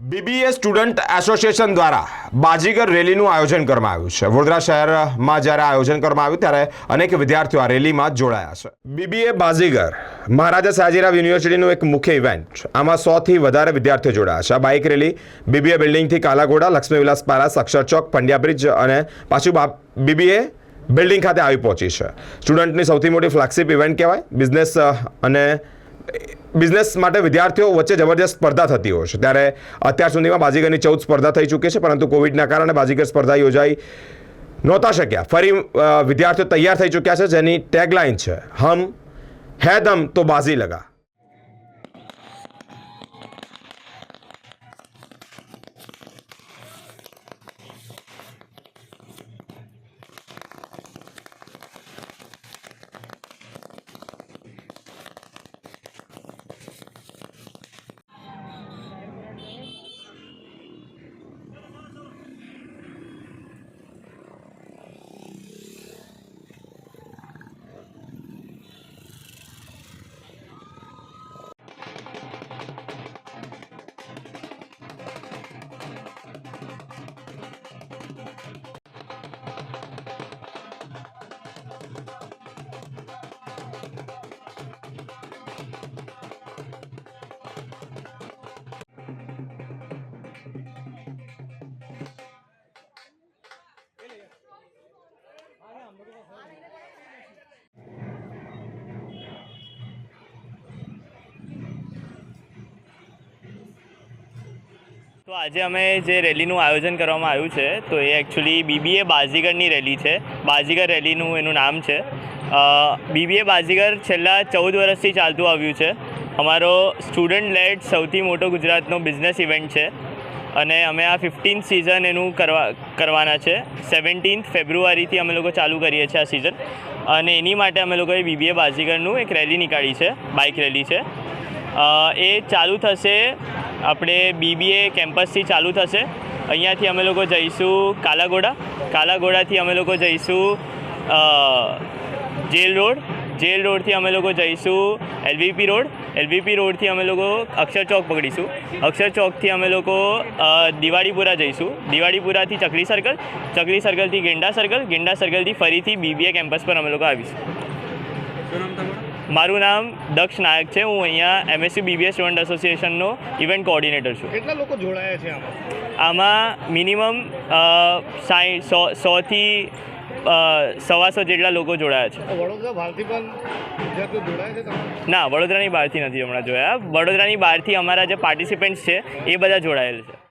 BBA student association દ્વારા બાજીગર રેલીનું આયોજન કરવામાં આવ્યું છે. વડોદરા શહેરમાં જ્યારે આયોજન કરવામાં આવ્યું ત્યારે અનેક વિદ્યાર્થીઓ આ રેલીમાં જોડાયા છે. બીબીએ બાજીગર મહારાજા સાજીરાવ યુનિવર્સિટીનું એક મુખ્ય ઇવેન્ટ આમાં સોથી વધારે વિદ્યાર્થીઓ જોડાયા છે. આ બાઇક રેલી બીબીએ બિલ્ડિંગથી કાલાઘોડા, લક્ષ્મી વિલાસ પેલેસ અક્ષર ચોક, પંડ્યા બ્રિજ અને પાછું બીબીએ બિલ્ડિંગ ખાતે આવી પહોંચી છે. સ્ટુડન્ટની સૌથી મોટી ફ્લેગશિપ ઇવેન્ટ કહેવાય. બિઝનેસ અને બિઝનેસ માટે વિદ્યાર્થીઓ વચ્ચે જબરજસ્ત સ્પર્ધા થતી હોય છે. ત્યારે અત્યાર સુધીમાં બાજીગરની ચૌદ સ્પર્ધા થઈ ચૂકી છે, પરંતુ કોવિડના કારણે બાજીગર સ્પર્ધા યોજાઈ નહોતા શક્યા. ફરી વિદ્યાર્થીઓ તૈયાર થઈ ચૂક્યા છે, જેની ટેગલાઇન છે, હમ હે તો બાજી લગા. આજે અમે જે રેલીનું આયોજન કરવામાં આવ્યું છે, તો એ એકચ્યુઅલી બીબીએ બાજીગરની રેલી છે. બાજીગર રેલીનું એનું નામ છે. બીબીએ બાજીગર છેલ્લા ચૌદ વર્ષથી ચાલતું આવ્યું છે. અમારો સ્ટુડન્ટ લેડ સૌથી મોટો ગુજરાતનો બિઝનેસ ઇવેન્ટ છે. અને અમે આ ફિફ્ટીન્થ સિઝન એનું કરવા, કરવાના છે. સેવન્ટીન્થ ફેબ્રુઆરીથી અમે લોકો ચાલુ કરીએ છીએ આ સિઝન અને એની માટે અમે લોકોએ બીબીએ બાજીગરનું એક રેલી નીકાળી છે, બાઇક રેલી છે. એ ચાલુ થશે આપણે બીબીએ કેમ્પસથી ચાલુ થશે. અહીંયાથી અમે લોકો જઈશું કાલાઘોડા કાલાઘોડાથી અમે લોકો જઈશું જેલ રોડ. જેલ રોડથી અમે લોકો જઈશું એલવીપી રોડ. એલવીપી રોડથી અમે લોકો અક્ષર ચોક પકડીશું. અક્ષર ચોકથી અમે લોકો દિવાળીપુરા જઈશું. દિવાળીપુરાથી ચકલી સર્કલ ચકલી સર્કલથી ગેંડા સર્કલ ગેંડા સર્કલથી ફરીથી બીબીએ કેમ્પસ પર અમે લોકો આવીશું. મારું નામ દક્ષ નાયક છે. હું અહીંયા એમએસસી બીબીએસ સ્ટુડન્ટ એસોસિએશનનો ઇવેન્ટ કોઓર્ડિનેટર છું. કેટલા લોકો જોડાયા છે આમાં? આમાં મિનિમમ સાઈ સો સોથી સવાસો જેટલા લોકો જોડાયા છે. વડોદરા બહારથી પણ જોડાયા છે ના વડોદરાની બહારથી નથી હમણાં જોયા. વડોદરાની બહારથી અમારા જે પાર્ટિસિપન્ટ્સ છે એ બધા જોડાયેલ છે.